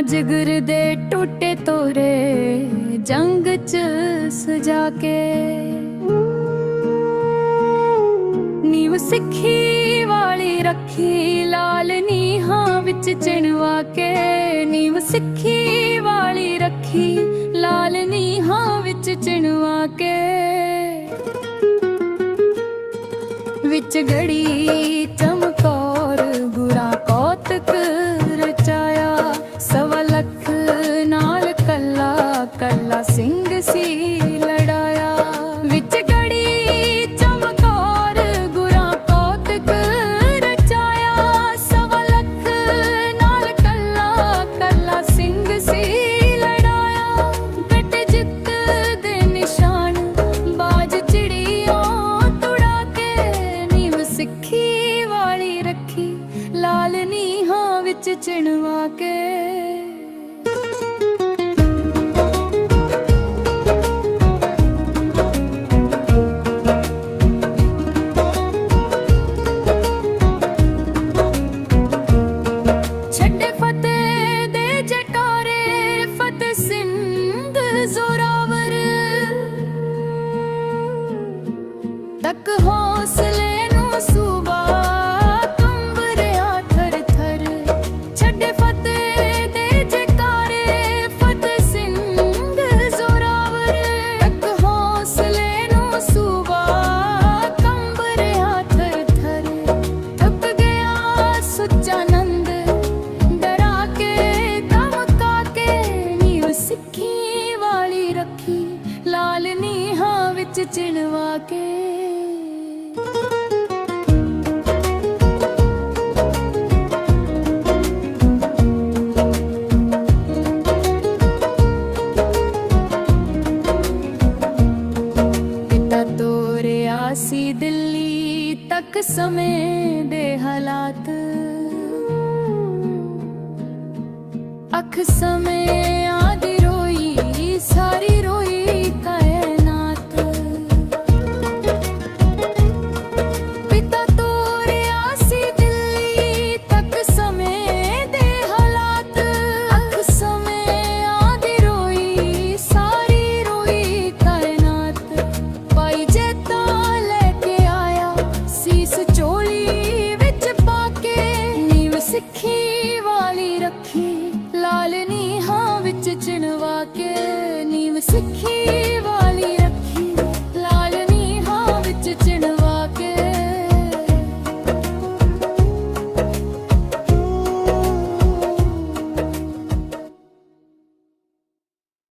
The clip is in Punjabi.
ਜਿਗਰ ਦੇ ਟੁੱਟੇ ਤੋਰੇ ਜੰਗ ਚ ਸਜਾ ਕੇ। ਨੀਵ ਸਿੱਖੀ ਵਾਲੀ ਰੱਖੀ, ਲਾਲ ਨੀਹਾਂ ਵਿੱਚ ਚਿਣਵਾ ਕੇ। ਨੀਵ ਸਿੱਖੀ ਵਾਲੀ ਰੱਖੀ, ਲਾਲ ਨੀਹਾਂ ਵਿੱਚ ਚਿਣਵਾ ਕੇ। ਵਿੱਚ ਗੜੀ ਨੀਵ ਵਾਲੀ ਰੱਖੀ, ਲਾਲ ਨੀਹਾਂ ਵਿੱਚ ਚਿਣਵਾ ਕੇ। ਛੱਡੇ ਫਤਿਹ ਦੇ ਜਟਾਰੇ ਫਤਿਹ ਸਿੰਧ ਜ਼ੋਰਾਵਰ। ਤੱਕ ਹੌਸਲੇ ਵਿੱਚ ਚਿਣਵਾ ਕੇ। ਪਿਤਾ ਸੀ ਦਿੱਲੀ ਤੱਕ ਸਮੇਂ ਦੇ ਹਾਲਾਤ। ਅੱਖ ਸਮੇਂ ਲਾਲ ਨੀਹਾਂ ਵਿੱਚ ਚਿਣਵਾ ਕੇ ਨੀਵ ਸਿੱਖੀ ਵਾ